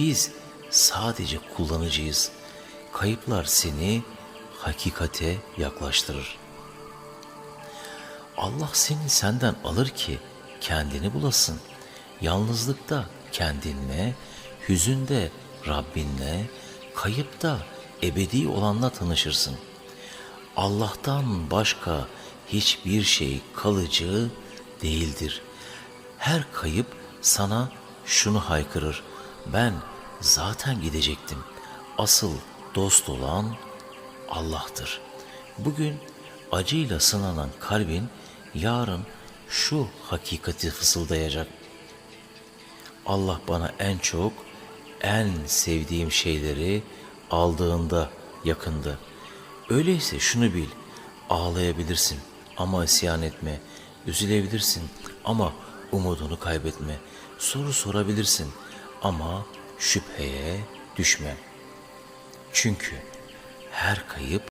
Biz sadece kullanıcıyız. Kayıplar seni hakikate yaklaştırır. Allah seni senden alır ki kendini bulasın. Yalnızlıkta kendinle, hüzünde Rabbinle, kayıpta ebedi olanla tanışırsın. Allah'tan başka hiçbir şey kalıcı değildir. Her kayıp sana şunu haykırır. Ben zaten gidecektim. Asıl dost olan Allah'tır. Bugün acıyla sınanan kalbin yarın şu hakikati fısıldayacak. Allah bana en çok en sevdiğim şeyleri aldığında yakındı. Öyleyse şunu bil, ağlayabilirsin ama isyan etme, üzülebilirsin ama umudunu kaybetme, soru sorabilirsin ama şüpheye düşme. Çünkü her kayıp